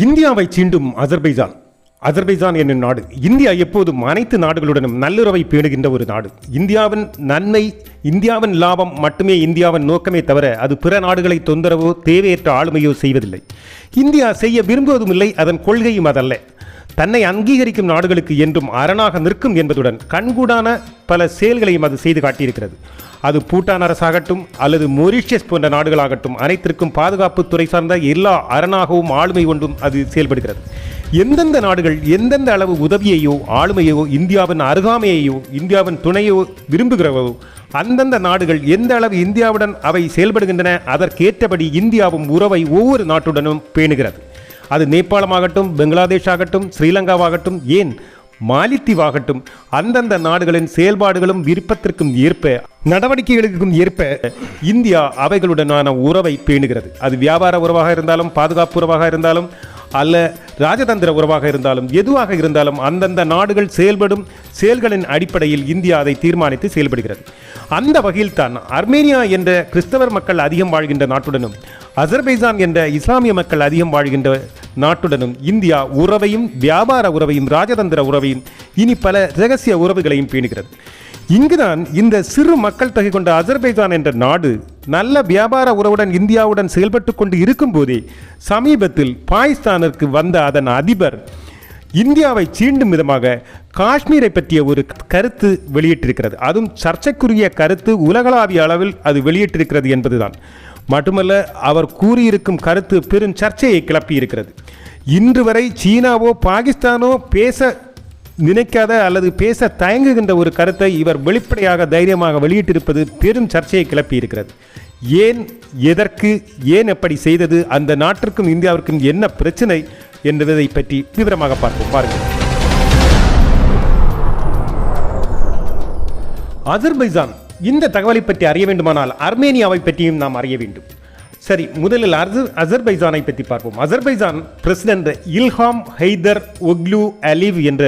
இந்தியாவை சீண்டும் Azerbaijan Azerbaijan என்னும் நாடு. இந்தியா எப்போதும் அனைத்து நாடுகளுடனும் நல்லுறவை பேணுகின்ற ஒரு நாடு. இந்தியாவின் நன்மை இந்தியாவின் லாபம் மட்டுமே இந்தியாவின் நோக்கமே தவிர அது பிற நாடுகளை தொந்தரவோ தேவையற்ற ஆளுமையோ செய்வதில்லை. இந்தியா செய்ய விரும்புவதும் இல்லை அதன் கொள்கையும் அதல்ல. தன்னை அங்கீகரிக்கும் நாடுகளுக்கு என்றும் அரணாக நிற்கும் என்பதுடன் கண்கூடான பல செயல்களையும் அது செய்து காட்டியிருக்கிறது. அது பூட்டான் அரசாகட்டும் அல்லது மொரிஷியஸ் போன்ற நாடுகளாகட்டும் அனைத்திற்கும் பாதுகாப்பு துறை சார்ந்த எல்லா அரணாகவும் ஆளுமை கொண்டும் அது செயல்படுகிறது. எந்தெந்த நாடுகள் எந்தெந்த அளவு உதவியையோ ஆளுமையோ இந்தியாவின் அருகாமையையோ இந்தியாவின் துணையோ விரும்புகிறவோ அந்தந்த நாடுகள் எந்த அளவு இந்தியாவுடன் அவை செயல்படுகின்றன அதற்கேற்றபடி இந்தியாவும் உறவை ஒவ்வொரு நாட்டுடனும் பேணுகிறது. அது நேபாளமாகட்டும் பெங்களாதேஷ் ஆகட்டும் ஸ்ரீலங்காவாகட்டும் ஏன் மாலித்தீவாகட்டும் அந்தந்த நாடுகளின் செயல்பாடுகளும் விருப்பத்திற்கும் ஏற்ப நடவடிக்கைகளுக்கும் ஏற்ப இந்தியா அவைகளுடனான உறவை பேணுகிறது. அது வியாபார உறவாக இருந்தாலும் பாதுகாப்பு உறவாக இருந்தாலும் அல்ல ராஜதந்திர உறவாக இருந்தாலும் எதுவாக இருந்தாலும் அந்தந்த நாடுகள் செயல்படும் செயல்களின் அடிப்படையில் இந்தியா அதை தீர்மானித்து செயல்படுகிறது. அந்த வகையில் தான் அர்மேனியா என்ற கிறிஸ்தவர் மக்கள் அதிகம் வாழ்கின்ற நாட்டுடனும் அசர்பைசான் என்ற இஸ்லாமிய மக்கள் அதிகம் வாழ்கின்ற நாட்டுடனும் இந்தியா உறவையும் வியாபார உறவையும் ராஜதந்திர உறவையும் இனி பல ரகசிய உறவுகளையும் பேணுகிறது. இங்குதான் இந்த சிறு மக்கள் தொகை கொண்ட அசர்பைஜான் என்ற நாடு நல்ல வியாபார உறவுடன் இந்தியாவுடன் செயல்பட்டு கொண்டு இருக்கும்போதே சமீபத்தில் பாகிஸ்தானிற்கு வந்த அதன் அதிபர் இந்தியாவை சீண்டும் விதமாக காஷ்மீரை பற்றிய ஒரு கருத்து வெளியிட்டிருக்கிறது. அதுவும் சர்ச்சைக்குரிய கருத்து உலகளாவிய அளவில் அது வெளியிட்டிருக்கிறது என்பதுதான். மட்டுமல்ல அவர் கூறியிருக்கும் கருத்து பெரும் சர்ச்சையை கிளப்பியிருக்கிறது. இன்று வரை சீனாவோ பாகிஸ்தானோ பேச நினைக்காத அல்லது பேச தயங்குகின்ற ஒரு கருத்தை இவர் வெளிப்படையாக தைரியமாக வெளியிட்டிருப்பது பெரும் சர்ச்சையை கிளப்பியிருக்கிறது. ஏன் எதற்கு ஏன் எப்படி செய்தது அந்த நாட்டிற்கும் இந்தியாவிற்கும் என்ன பிரச்சனை என்பதை பற்றி விவரமாக பார்ப்போம். பாருங்கள். அசர்பைஜான் இந்த தகவலை பற்றி அறிய வேண்டுமானால் அர்மேனியாவை பற்றியும் நாம் அறிய வேண்டும். சரி முதலில் அசர் அசர்பைஜானை பற்றி பார்ப்போம். Azerbaijan president Ilham Heydar Oglu Aliyev என்ற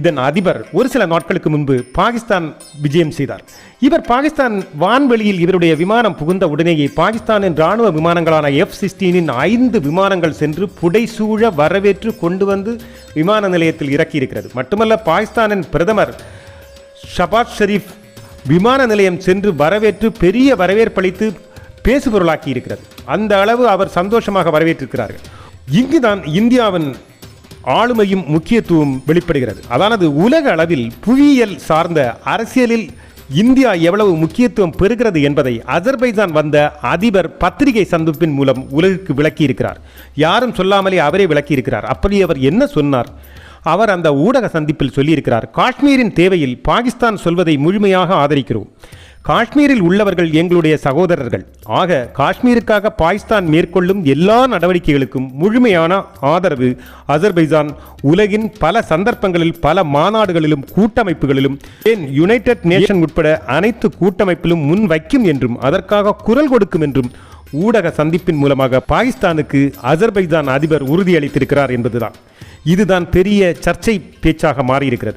இதன் அதிபர் ஒரு சில நாட்களுக்கு முன்பு பாகிஸ்தான் விஜயம் செய்தார். இவர் பாகிஸ்தான் வான்வெளியில் இவருடைய விமானம் புகுந்த உடனேயே பாகிஸ்தானின் ராணுவ விமானங்களான எஃப் சிக்ஸ்டீனின் ஐந்து விமானங்கள் சென்று புடைசூழ வரவேற்று கொண்டு வந்து விமான நிலையத்தில் இறக்கியிருக்கிறது. மட்டுமல்ல பாகிஸ்தானின் பிரதமர் ஷபாஸ் ஷெரீப் விமான நிலையம் சென்று வரவேற்று பெரிய வரவேற்பளித்து பேசுபொருளாக்கி இருக்கிறது அந்த அளவு அவர் சந்தோஷமாக வரவேற்றிருக்கிறார்கள். இங்குதான் இந்தியாவின் ஆளுமையும் முக்கியத்துவம் வெளிப்படுகிறது. அதானது உலக அளவில் புவியியல் சார்ந்த அரசியலில் இந்தியா எவ்வளவு முக்கியத்துவம் பெறுகிறது என்பதை அஜர்பைஜான் வந்த அதிபர் பத்திரிகை சந்திப்பின் மூலம் உலகுக்கு விளக்கியிருக்கிறார். யாரும் சொல்லாமலே அவரே விளக்கியிருக்கிறார். அப்படி அவர் என்ன சொன்னார்? அவர் அந்த ஊடக சந்திப்பில் சொல்லியிருக்கிறார் காஷ்மீரின் தேவையில் பாகிஸ்தான் சொல்வதை முழுமையாக ஆதரிக்கிறோம். காஷ்மீரில் உள்ளவர்கள் எங்களுடைய சகோதரர்கள். ஆக காஷ்மீருக்காக பாகிஸ்தான் மேற்கொள்ளும் எல்லா நடவடிக்கைகளுக்கும் முழுமையான ஆதரவு அசர்பைசான் உலகின் பல சந்தர்ப்பங்களில் பல மாநாடுகளிலும் கூட்டமைப்புகளிலும் ஏன் யுனைடெட் நேஷன் உட்பட அனைத்து கூட்டமைப்பிலும் முன் வைக்கும் என்றும் அதற்காக குரல் கொடுக்கும் என்றும் ஊடக சந்திப்பின் மூலமாக பாகிஸ்தானுக்கு அஜர்பைஜான் அதிபர் உறுதியளித்திருக்கிறார் என்பதுதான். இதுதான் பெரிய சர்ச்சை பேச்சாக மாறியிருக்கிறது.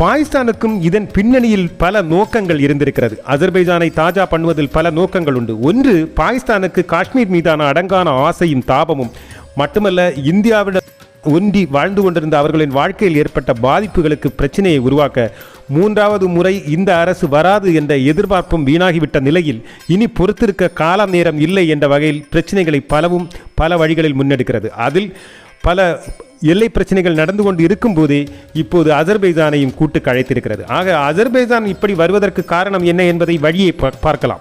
பாகிஸ்தானுக்கும் இதன் பின்னணியில் பல நோக்கங்கள் இருந்திருக்கிறது. அசர்பைஜானை தாஜா பண்ணுவதில் பல நோக்கங்கள் உண்டு. ஒன்று பாகிஸ்தானுக்கு காஷ்மீர் மீதான அடங்கான ஆசையும் தாபமும். மட்டுமல்ல இந்தியாவிடம் ஒன்றி வாழ்ந்து கொண்டிருந்த அவர்களின் வாழ்க்கையில் ஏற்பட்ட பாதிப்புகளுக்கு பிரச்சனையை உருவாக்க மூன்றாவது முறை இந்த அரசு வராது என்ற எதிர்பார்ப்பும் வீணாகிவிட்ட நிலையில் இனி பொறுத்திருக்க கால நேரம் இல்லை என்ற வகையில் பிரச்சனைகளை பலவும் பல வழிகளில் முன்னெடுக்கிறது. அதில் பல எல்லை பிரச்சனைகள் நடந்து கொண்டு இருக்கும்போதே இப்போது அஜர்பைஜானையும் கூட்டு அழைத்திருக்கிறது. ஆக அஜர்பைஜான் இப்படி வருவதற்கு காரணம் என்ன என்பதை வழியை பார்க்கலாம்.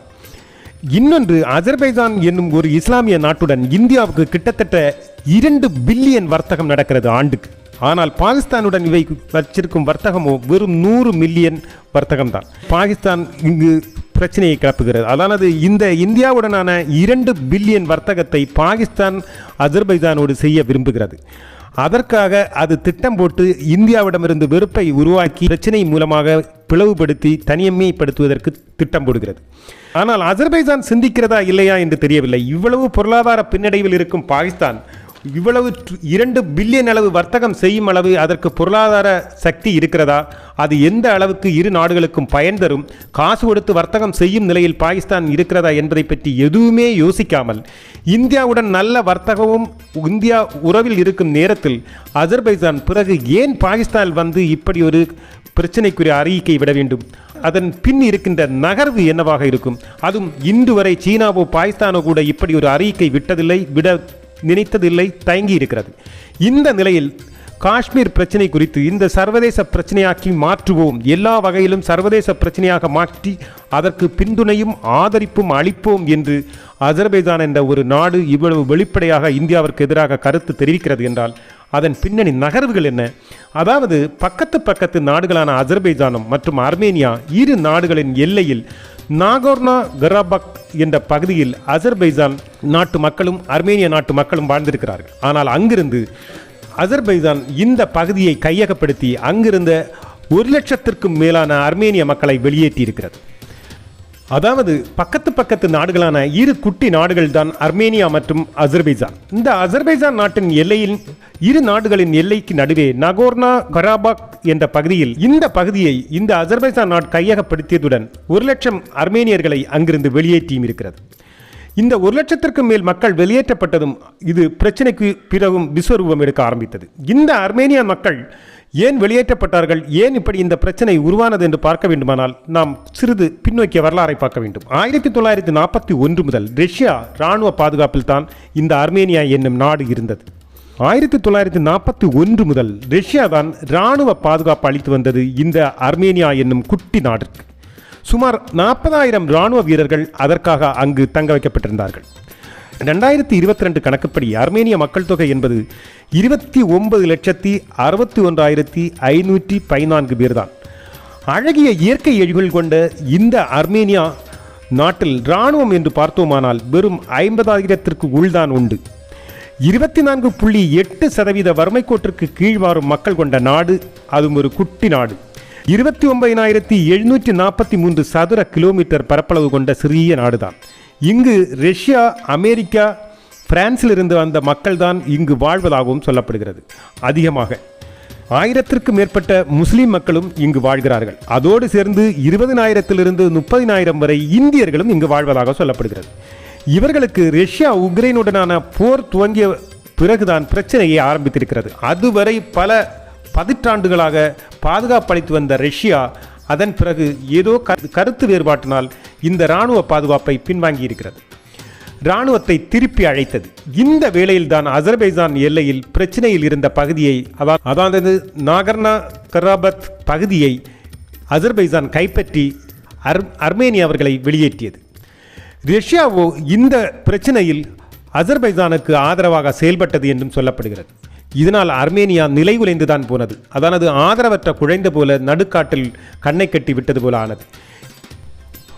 இன்னொன்று அஜர்பைஜான் என்னும் ஒரு இஸ்லாமிய நாட்டுடன் இந்தியாவுக்கு கிட்டத்தட்ட இரண்டு பில்லியன் வர்த்தகம் நடக்கிறது ஆண்டுக்கு. ஆனால் பாகிஸ்தானுடன் இவை வச்சிருக்கும் வர்த்தகமோ வெறும் நூறு மில்லியன் வர்த்தகம் தான் பாகிஸ்தான் இங்கு பிரச்சனையை கிளப்புகிறது. அதானது இந்த இந்தியாவுடனான இரண்டு பில்லியன் வர்த்தகத்தை பாகிஸ்தான் அஜர்பைஜானோடு செய்ய விரும்புகிறது. அதற்காக அது திட்டம் போட்டு இந்தியாவிடமிருந்து வெறுப்பை உருவாக்கி பிரச்சனை மூலமாக பிளவுபடுத்தி தனியமைப்படுத்துவதற்கு திட்டம் போடுகிறது. ஆனால் அஜர்பைஜான் சிந்திக்கிறதா இல்லையா என்று தெரியவில்லை. இவ்வளவு பொருளாதார பின்னடைவில் இருக்கும் பாகிஸ்தான் இவ்வளவு இரண்டு பில்லியன் அளவு வர்த்தகம் செய்யும் அளவு அதற்கு பொருளாதார சக்தி இருக்கிறதா? அது எந்த அளவுக்கு இரு நாடுகளுக்கும் பயன் தரும்? காசு கொடுத்து வர்த்தகம் செய்யும் நிலையில் பாகிஸ்தான் இருக்கிறதா என்பதை பற்றி எதுவுமே யோசிக்காமல் இந்தியாவுடன் நல்ல வர்த்தகமும் இந்தியா உறவில் இருக்கும் நேரத்தில் அஜர்பைஜான் பிறகு ஏன் பாகிஸ்தான் வந்து இப்படி ஒரு பிரச்சனைக்குரிய அறிக்கை விட வேண்டும்? அதன் பின் இருக்கின்ற நகர்வு என்னவாக இருக்கும்? அதுவும் இன்று வரை சீனாவோ பாகிஸ்தானோ கூட இப்படி ஒரு அறிக்கை விட்டதில்லை விட நினைத்ததில்லை தயங்கி இருக்கிறது இந்த நிலையில் காஷ்மீர் பிரச்சனை குறித்து இந்த சர்வதேச பிரச்சனையாக்கி மாற்றுவோம். எல்லா வகையிலும் சர்வதேச பிரச்சனையாக மாற்றி அதற்கு பிന്തുணையும் ஆதரிப்பும் அளிப்போம் என்று அஜர்பைஜான் என்ற ஒரு நாடு இவ்வளவு வெளிப்படையாக இந்தியாவிற்கு எதிராக கருத்து தெரிவிக்கிறது என்றால் அதன் பின்னணி நகர்வுகள் என்ன? அதாவது பக்கத்து பக்கத்து நாடுகளான அஜர்பைஜானம் மற்றும் அர்மேனியா இரு நாடுகளின் எல்லையில் நாகோர்னா கராபக் என்ற பகுதியில் அஜர்பைஜான் நாட்டு மக்களும் அர்மேனிய நாட்டு மக்களும் வாழ்ந்திருக்கிறார்கள். ஆனால் அங்கிருந்து அசர்பைதான் இந்த பகுதியை கையகப்படுத்தி அங்கிருந்த ஒரு லட்சத்திற்கும் மேலான அர்மேனிய மக்களை வெளியேற்றியிருக்கிறது. அதாவது பக்கத்து பக்கத்து நாடுகளான இரு குட்டி நாடுகள் தான் அர்மேனியா மற்றும் அசர்பைஜான். இந்த அசர்பைஜான் நாட்டின் எல்லையில் இரு நாடுகளின் எல்லைக்கு நடுவே நகோர்னா கராபாக் என்ற பகுதியில் இந்த பகுதியை இந்த அசர்பைஜான் நாட் கையகப்படுத்தியதுடன் ஒரு லட்சம் அர்மேனியர்களை அங்கிருந்து வெளியேற்றியும் இருக்கிறது. இந்த ஒரு லட்சத்திற்கும் மேல் மக்கள் வெளியேற்றப்பட்டதும் இது பிரச்சனைக்கு பிறகும் விஸ்வரூபம் எடுக்க ஆரம்பித்தது. இந்த அர்மேனிய மக்கள் ஏன் வெளியேற்றப்பட்டார்கள்? ஏன் இப்படி இந்த பிரச்சனை உருவானது என்று பார்க்க வேண்டுமானால் நாம் சிறிது பின்னோக்கிய வரலாறை பார்க்க வேண்டும். ஆயிரத்தி தொள்ளாயிரத்தி நாற்பத்தி ஒன்று முதல் ரஷ்யா இராணுவ பாதுகாப்பில் தான் இந்த அர்மேனியா என்னும் நாடு இருந்தது. ஆயிரத்தி தொள்ளாயிரத்தி நாற்பத்தி ஒன்று முதல் ரஷ்யா தான் இராணுவ பாதுகாப்பு அளித்து வந்தது இந்த அர்மேனியா என்னும் குட்டி நாட்டிற்கு. சுமார் நாற்பதாயிரம் இராணுவ வீரர்கள் அதற்காக அங்கு தங்க வைக்கப்பட்டிருந்தார்கள். ரெண்டாயிரத்தி இருபத்தி ரெண்டு கணக்குப்படி அர்மேனிய மக்கள் தொகை என்பது இருபத்தி ஒன்பது லட்சத்தி அறுபத்தி ஒன்றாயிரத்தி ஐநூற்றி பதினான்கு பேர்தான். அழகிய இயற்கை எழில்கள் கொண்ட இந்த அர்மேனியா நாட்டில் இராணுவம் என்று பார்த்தோமானால் வெறும் ஐம்பதாயிரத்திற்கு உள்தான் உண்டு. இருபத்தி நான்கு புள்ளி எட்டு சதவீத வறுமை கோட்டிற்கு கீழ் வாரும் மக்கள் கொண்ட நாடு அதுவும் ஒரு குட்டி நாடு. இருபத்தி ஒன்பதினாயிரத்தி எழுநூற்றி நாற்பத்தி மூன்று சதுர கிலோமீட்டர் பரப்பளவு கொண்ட சிறிய நாடுதான். இங்கு ரஷ்யா அமெரிக்கா பிரான்சிலிருந்து வந்த மக்கள்தான் இங்கு வாழ்வதாகவும் சொல்லப்படுகிறது. அதிகமாக ஆயிரத்திற்கும் மேற்பட்ட முஸ்லீம் மக்களும் இங்கு வாழ்கிறார்கள். அதோடு சேர்ந்து இருபதினாயிரத்திலிருந்து முப்பதினாயிரம் வரை இந்தியர்களும் இங்கு வாழ்வதாக சொல்லப்படுகிறது. இவர்களுக்கு ரஷ்யா உக்ரைனுடனான போர் துவங்கிய பிறகுதான் பிரச்சனையை ஆரம்பித்திருக்கிறது. அதுவரை பல பதிற்றாண்டுகளாக பாதுகாப்பளித்து வந்த ரஷ்யா அதன் பிறகு ஏதோ கரு- கருத்து வேறுபாட்டினால் இந்த இராணுவ பாதுகாப்பை பின்வாங்கி இருக்கிறது இராணுவத்தை திருப்பி அழைத்தது. இந்த வேளையில்தான் அசர்பைசான் எல்லையில் பிரச்சனையில் இருந்த பகுதியை அதாவது நாகர்னா கராபத் பகுதியை அசர்பைசான் கைப்பற்றி அர் அர்மேனியா அவர்களை வெளியேற்றியது. ரஷ்யாவோ இந்த பிரச்சனையில் அசர்பைசானுக்கு ஆதரவாக செயல்பட்டது என்றும் சொல்லப்படுகிறது. இதனால் அர்மேனியா நிலைகுலைந்துதான் போனது. அதானது ஆதரவற்ற குழைந்த போல நடுக்காட்டில் கண்ணை கட்டி விட்டது போல ஆனது.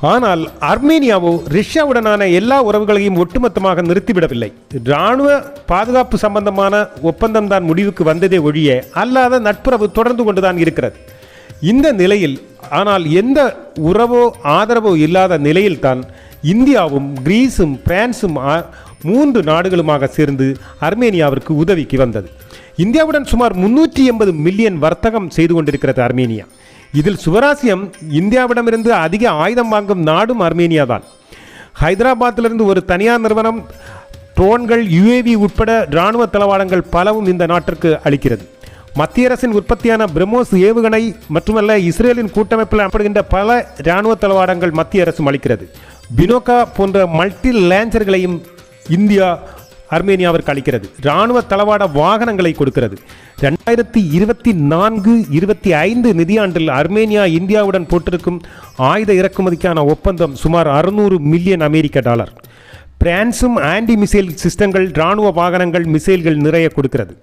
ஆனால் அர்மேனியாவோ ரஷ்யாவுடனான எல்லா உறவுகளையும் ஒட்டுமொத்தமாக நிறுத்திவிடவில்லை. இராணுவ பாதுகாப்பு சம்பந்தமான ஒப்பந்தம் தான் முடிவுக்கு வந்ததே ஒழிய அல்லாத நட்புறவு தொடர்ந்து கொண்டுதான் இருக்கிறது. இந்த நிலையில் ஆனால் எந்த உறவோ ஆதரவோ இல்லாத நிலையில்தான் இந்தியாவும் கிரீஸும் பிரான்ஸும் மூன்று நாடுகளுமாக சேர்ந்து அர்மேனியாவிற்கு உதவிக்கு வந்தது. இந்தியாவுடன் சுமார் முன்னூற்றி எண்பது மில்லியன் வர்த்தகம் செய்து கொண்டிருக்கிறது அர்மேனியா. இதில் சுவராசியம் இந்தியாவிடமிருந்து அதிக ஆயுதம் வாங்கும் நாடும் அர்மேனியா தான். ஹைதராபாத்திலிருந்து ஒரு தனியார் நிறுவனம் ட்ரோன்கள் யுஏவி உட்பட இராணுவ தளவாடங்கள் பலவும் இந்த நாட்டிற்கு அளிக்கிறது. மத்திய அரசின் உற்பத்தியான பிரம்மோஸ் ஏவுகணை மட்டுமல்ல இஸ்ரேலின் கூட்டமைப்பில் அப்படுகின்ற பல இராணுவ தளவாடங்கள் மத்திய அரசும் அளிக்கிறது. பினோகா போன்ற மல்டி லேஞ்சர்களையும் இந்தியா அர்மேனியாவிற்கு அளிக்கிறது. இராணுவ தளவாட வாகனங்களை கொடுக்கிறது. ரெண்டாயிரத்தி இருபத்தி நான்கு இருபத்தி ஐந்து நிதியாண்டில் அர்மேனியா இந்தியாவுடன் போட்டிருக்கும் ஆயுத இறக்குமதிக்கான ஒப்பந்தம் சுமார் அறுநூறு மில்லியன் அமெரிக்க டாலர். பிரான்சும் ஆன்டி மிசைல் சிஸ்டங்கள் இராணுவ வாகனங்கள் மிசைல்கள் நிறைய கொடுக்கிறது.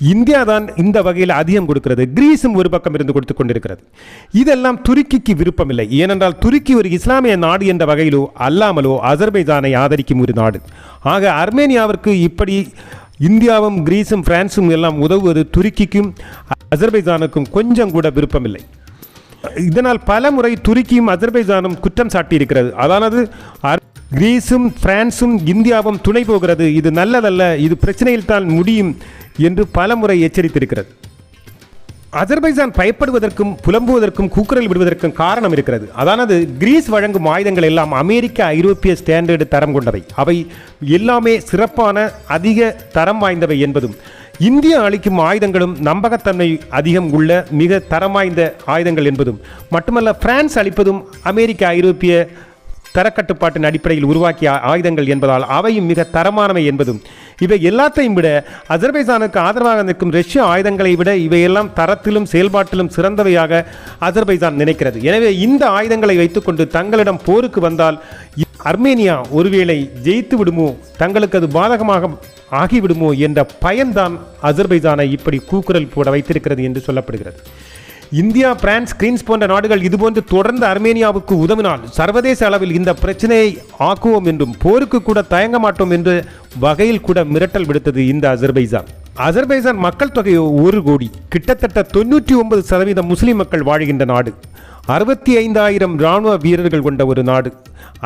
இந்தியா தான் இந்த வகையில் அதிகம் கொடுக்கிறது. கிரீஸும் ஒரு பக்கம் இருந்து கொடுத்து கொண்டிருக்கிறது. இதெல்லாம் துருக்கிக்கு விருப்பமில்லை. ஏனென்றால் துருக்கி ஒரு இஸ்லாமிய நாடு என்ற வகையிலோ அல்லாமலோ அசர்பைஜானை ஆதரிக்கும் ஒரு நாடு. ஆக அர்மேனியாவிற்கு இப்படி இந்தியாவும் கிரீஸும் பிரான்சும் எல்லாம் உதவுவது துருக்கிக்கும் அசர்பைஜானுக்கும் கொஞ்சம் கூட விருப்பமில்லை. இதனால் பல முறை துருக்கியும் அசர்பைஜானும் குற்றம் சாட்டியிருக்கிறது. அதானது? அர்- கிரீஸும் பிரான்சும் இந்தியாவும் துணை போகிறது. இது நல்லதல்ல. இது பிரச்சனையில் தான் முடியும். என்று பலமுறை எச்சரித்திருக்கிறது. அஜர்பைசான் பயப்படுவதற்கும் புலம்புவதற்கும் கூக்குரல் விடுவதற்கும் காரணம் இருக்கிறது. அதானது கிரீஸ் வழங்கும் ஆயுதங்கள் எல்லாம் அமெரிக்க ஐரோப்பிய ஸ்டாண்டர்டு தரம் கொண்டவை. அவை எல்லாமே சிறப்பான அதிக தரம் வாய்ந்தவை என்பதும் இந்தியா அளிக்கும் ஆயுதங்களும் நம்பகத்தன்மை அதிகம் உள்ள மிக தரம் வாய்ந்த ஆயுதங்கள் என்பதும் மட்டுமல்ல பிரான்ஸ் அளிப்பதும் அமெரிக்க ஐரோப்பிய தரக்கட்டுப்பாட்டின் அடிப்படையில் உருவாக்கிய ஆயுதங்கள் என்பதால் அவையும் மிக தரமானவை என்பதும். இவை எல்லாத்தையும் விட அஜர்பைசானுக்கு ஆதரவாக நிற்கும் ரஷ்ய ஆயுதங்களை விட இவையெல்லாம் தரத்திலும் செயல்பாட்டிலும் சிறந்தவையாக அஜர்பைசான் நினைக்கிறது. எனவே இந்த ஆயுதங்களை வைத்துக்கொண்டு தங்களிடம் போருக்கு வந்தால் அர்மேனியா ஒருவேளை ஜெயித்து விடுமோ? தங்களுக்கு அது பாதகமாக ஆகிவிடுமோ? என்ற பயன்தான் அஜர்பைஜானை இப்படி கூக்குரல் போட வைத்திருக்கிறது என்று சொல்லப்படுகிறது. இந்தியா பிரான்ஸ் கிரீன்ஸ் போன்ற நாடுகள் இதுபோன்று தொடர்ந்து அர்மேனியாவுக்கு உதவினால் சர்வதேச அளவில் இந்த பிரச்சனையை ஆக்குவோம் என்றும் போருக்கு கூட தயங்க மாட்டோம் என்று வகையில் கூட மிரட்டல் விடுத்தது இந்த அசர்பைசான் அசர்பைசான் மக்கள் தொகை ஒரு கோடி கிட்டத்தட்ட தொண்ணூற்றி ஒன்பது சதவீதம் முஸ்லீம் மக்கள் வாழ்கின்ற நாடு. அறுபத்தி ஐந்தாயிரம் இராணுவ வீரர்கள் கொண்ட ஒரு நாடு.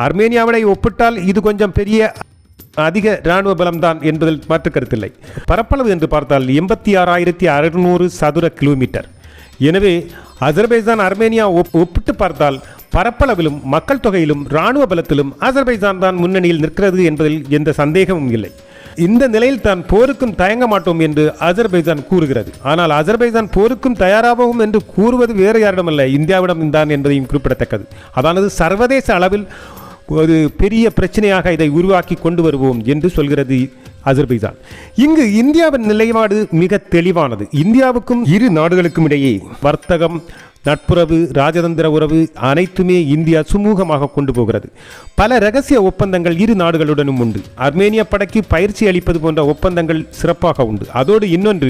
அர்மேனியாவினை ஒப்பிட்டால் இது கொஞ்சம் பெரிய அதிக இராணுவ பலம்தான் என்பதில் மாற்று கருத்தில்லை. பரப்பளவு என்று பார்த்தால் எண்பத்தி ஆறாயிரத்தி அறுநூறு சதுர கிலோமீட்டர். எனவே அஜர்பைஜான் அர்மேனியா ஒப்- ஒப்பிட்டு பார்த்தால் பரப்பளவிலும் மக்கள் தொகையிலும் இராணுவ பலத்திலும் அஜர்பைஜான் தான் முன்னணியில் நிற்கிறது என்பதில் எந்த சந்தேகமும் இல்லை. இந்த நிலையில் தான் போருக்கும் தயங்க மாட்டோம் என்று அஜர்பைஜான் கூறுகிறது. ஆனால் அஜர்பைஜான் போருக்கும் தயாராகவும் என்று கூறுவது வேறு யாரிடமல்ல. இந்தியாவிடம் தான் என்பதையும் குறிப்பிடத்தக்கது. அதானது சர்வதேச அளவில் ஒரு பெரிய பிரச்சனையாக இதை உருவாக்கி கொண்டு வருவோம் என்று சொல்கிறது அஜர்பைஜான் இங்கு இந்தியாவின் நிலைப்பாடு மிக தெளிவானது. இந்தியாவுக்கும் இரு நாடுகளுக்கும் இடையே வர்த்தகம் நட்புறவு ராஜதந்திர உறவு அனைத்துமே இந்தியா சுமூகமாக கொண்டு போகிறது. பல ரகசிய ஒப்பந்தங்கள் இரு நாடுகளுடனும் உண்டு. அர்மேனிய படைக்கு பயிற்சி அளிப்பது போன்ற ஒப்பந்தங்கள் சிறப்பாக உண்டு. அதோடு இன்னொன்று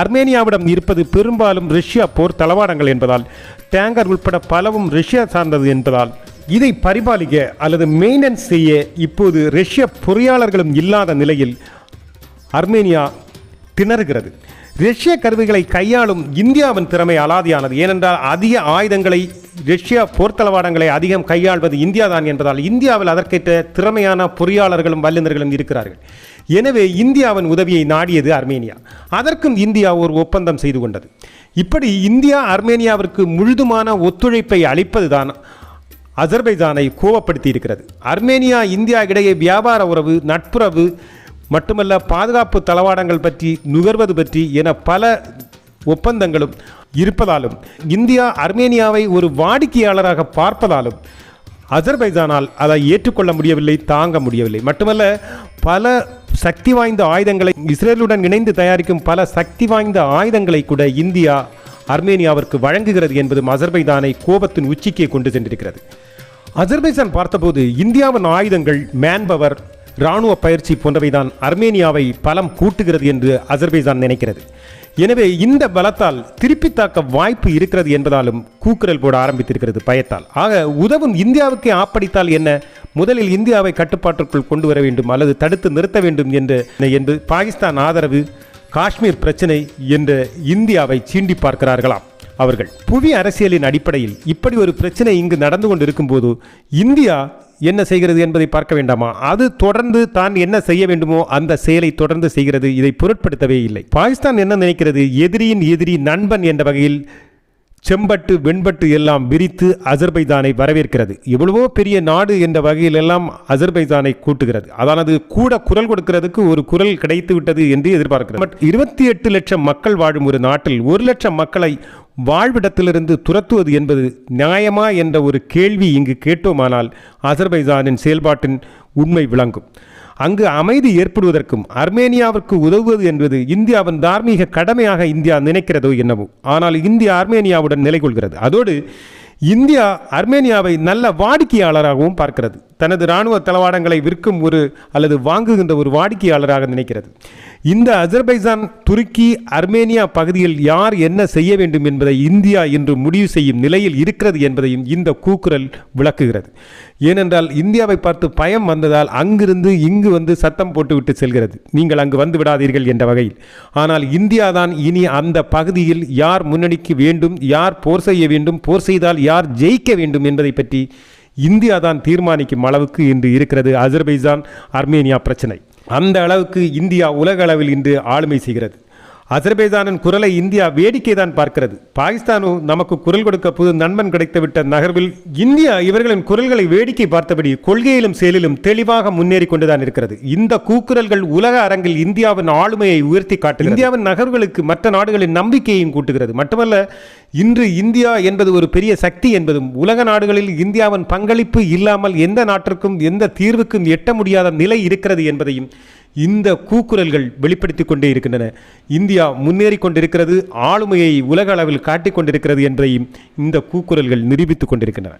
அர்மேனியாவிடம் இருப்பது பெரும்பாலும் ரஷ்யா போர் தளவாடங்கள் என்பதால் டேங்கர் உட்பட பலவும் ரஷ்யா சார்ந்தது என்பதால் இதை பரிபாலிக்க அல்லது மெயின்டெனன்ஸ் செய்ய இப்போது ரஷ்ய பொறியாளர்களும் இல்லாத நிலையில் அர்மேனியா திணறுகிறது. ரஷ்ய கருவிகளை கையாளும் இந்தியாவின் திறமை அலாதியானது. ஏனென்றால் அதிக ஆயுதங்களை ரஷ்யா போர்த்தளவாடங்களை அதிகம் கையாள்வது இந்தியா தான் என்பதால் இந்தியாவில் அதற்கேற்ற திறமையான பொறியாளர்களும் வல்லுநர்களும் இருக்கிறார்கள். எனவே இந்தியாவின் உதவியை நாடியது அர்மேனியா. அதற்கும் இந்தியா ஒரு ஒப்பந்தம் செய்து கொண்டது. இப்படி இந்தியா அர்மேனியாவிற்கு முழுதுமான ஒத்துழைப்பை அளிப்பதுதான் அஜர்பைதானை கோவப்படுத்தி இருக்கிறது அர்மேனியா இந்தியா இடையே வியாபார உறவு நட்புறவு மட்டுமல்ல பாதுகாப்பு தளவாடங்கள் பற்றி நுகர்வது பற்றி என பல ஒப்பந்தங்களும் இருப்பதாலும் இந்தியா அர்மேனியாவை ஒரு வாடிக்கையாளராக பார்ப்பதாலும் அஜர்பைஜானால் அதை ஏற்றுக்கொள்ள முடியவில்லை தாங்க முடியவில்லை. மட்டுமல்ல பல சக்தி வாய்ந்த ஆயுதங்களை இஸ்ரேலுடன் இணைந்து தயாரிக்கும் பல சக்தி வாய்ந்த ஆயுதங்களை கூட இந்தியா அர்மேனியாவிற்கு வழங்குகிறது என்பதும் அஜர்பைஜானை கோபத்தின் உச்சிக்கே கொண்டு சென்றிருக்கிறது. அஜர்பைஜான் பார்த்தபோது இந்தியாவின் ஆயுதங்கள் மேன்பவர் இராணுவ பயிற்சி போன்றவைதான் அர்மேனியாவை பலம் கூட்டுகிறது என்று அசர்பைசான் நினைக்கிறது. எனவே இந்த பலத்தால் திருப்பி தாக்க வாய்ப்பு இருக்கிறது என்பதாலும் கூக்குரல் போட ஆரம்பித்திருக்கிறது பயத்தால். ஆக உதவும் இந்தியாவுக்கே ஆப்படித்தால் என்ன? முதலில் இந்தியாவை கட்டுப்பாட்டிற்குள் கொண்டு வர வேண்டும் அல்லது தடுத்து நிறுத்த வேண்டும் என்று என்று பாகிஸ்தான் ஆதரவு காஷ்மீர் பிரச்சனை என்று இந்தியாவை சீண்டி பார்க்கிறார்களாம். அவர்கள். புவி அரசியலின் அடிப்படையில் இப்படி ஒரு பிரச்சனை இங்கு நடந்து கொண்டிருக்கும் போது இந்தியா என்ன செய்கிறது என்பதை பார்க்க வேண்டாமா? அது தொடர்ந்து தான் என்ன செய்ய வேண்டுமோ அந்த செயலை தொடர்ந்து செய்கிறது இதை பொருட்படுத்தவே இல்லை. பாகிஸ்தான் என்ன நினைக்கிறது? எதிரியின் எதிரி நண்பன் என்ற வகையில் செம்பட்டு வெண்பட்டு எல்லாம் விரித்து அசர்பைதானை வரவேற்கிறது. எவ்வளவோ பெரிய நாடு என்ற வகையில் எல்லாம் கூட்டுகிறது. அதானது கூட குரல் கொடுக்கிறதுக்கு ஒரு குரல் கிடைத்து விட்டது என்று எதிர்பார்க்கிறது. பட் இருபத்தி எட்டு லட்சம் மக்கள் வாழும் ஒரு நாட்டில் ஒரு லட்சம் மக்களை வாழ்விடத்திலிருந்து துரத்துவது என்பது நியாயமா என்ற ஒரு கேள்வி இங்கு கேட்டோமானால் அசர்பைசானின் செயல்பாட்டின் உண்மை விளங்கும். அங்கு அமைதி ஏற்படுவதற்கும் அர்மேனியாவிற்கு உதவுவது என்பது இந்தியாவின் தார்மீக கடமையாக இந்தியா நினைக்கிறதோ என்னவோ. ஆனால் இந்தியா அர்மேனியாவுடன் நிலை கொள்கிறது அதோடு இந்தியா அர்மேனியாவை நல்ல வாடிக்கையாளராகவும் பார்க்கிறது. தனது இராணுவ தளவாடங்களை விற்கும் ஒரு அல்லது வாங்குகின்ற ஒரு வாடிக்கையாளராக நினைக்கிறது. இந்த அஜர்பைசான் துருக்கி அர்மேனியா பகுதியில் யார் என்ன செய்ய வேண்டும் என்பதை இந்தியா இன்று முடிவு செய்யும் நிலையில் இருக்கிறது என்பதையும் இந்த கூக்குரல் விளக்குகிறது. ஏனென்றால் இந்தியாவை பார்த்து பயம் வந்ததால் அங்கிருந்து இங்கு வந்து சத்தம் போட்டுவிட்டு செல்கிறது. நீங்கள் அங்கு வந்து விடாதீர்கள் என்ற வகையில். ஆனால் இந்தியா தான் இனி அந்த பகுதியில் யார் முன்னணிக்கு வேண்டும் யார் போர் செய்ய வேண்டும் போர் செய்தால் யார் ஜெயிக்க வேண்டும் என்பதை பற்றி இந்தியா தான் தீர்மானிக்கும் அளவுக்கு இன்று இருக்கிறது அஜர்பைஜான் அர்மேனியா பிரச்சனை. அந்த அளவுக்கு இந்தியா உலக அளவில் இன்று ஆளுமை செய்கிறது. அசர்பைஜானின் குரலை இந்தியா வேடிக்கை தான் பார்க்கிறது. பாகிஸ்தானும் நமக்கு குரல் கொடுக்க புது நண்பன் கிடைத்துவிட்ட நகர்வில் இந்தியா இவர்களின் குரல்களை வேடிக்கை பார்த்தபடி கொள்கையிலும் செயலிலும் தெளிவாக முன்னேறி கொண்டுதான் இருக்கிறது. இந்த கூக்குரல்கள் உலக அரங்கில் இந்தியாவின் ஆளுமையை உயர்த்தி காட்டு இந்தியாவின் நகர்வுகளுக்கு மற்ற நாடுகளின் நம்பிக்கையையும் கூட்டுகிறது. மட்டுமல்ல இன்று இந்தியா என்பது ஒரு பெரிய சக்தி என்பதும் உலக நாடுகளில் இந்தியாவின் பங்களிப்பு இல்லாமல் எந்த நாட்டிற்கும் எந்த தீர்வுக்கும் எட்ட முடியாத நிலை இருக்கிறது என்பதையும் இந்த கூக்குரல்கள் வெளிப்படுத்தி கொண்டே இருக்கின்றன. இந்தியா முன்னேறி கொண்டிருக்கிறது ஆளுமையை உலக அளவில் காட்டிக் கொண்டிருக்கிறது என்பதையும் இந்த கூக்குரல்கள் நிரூபித்துக் கொண்டிருக்கின்றன.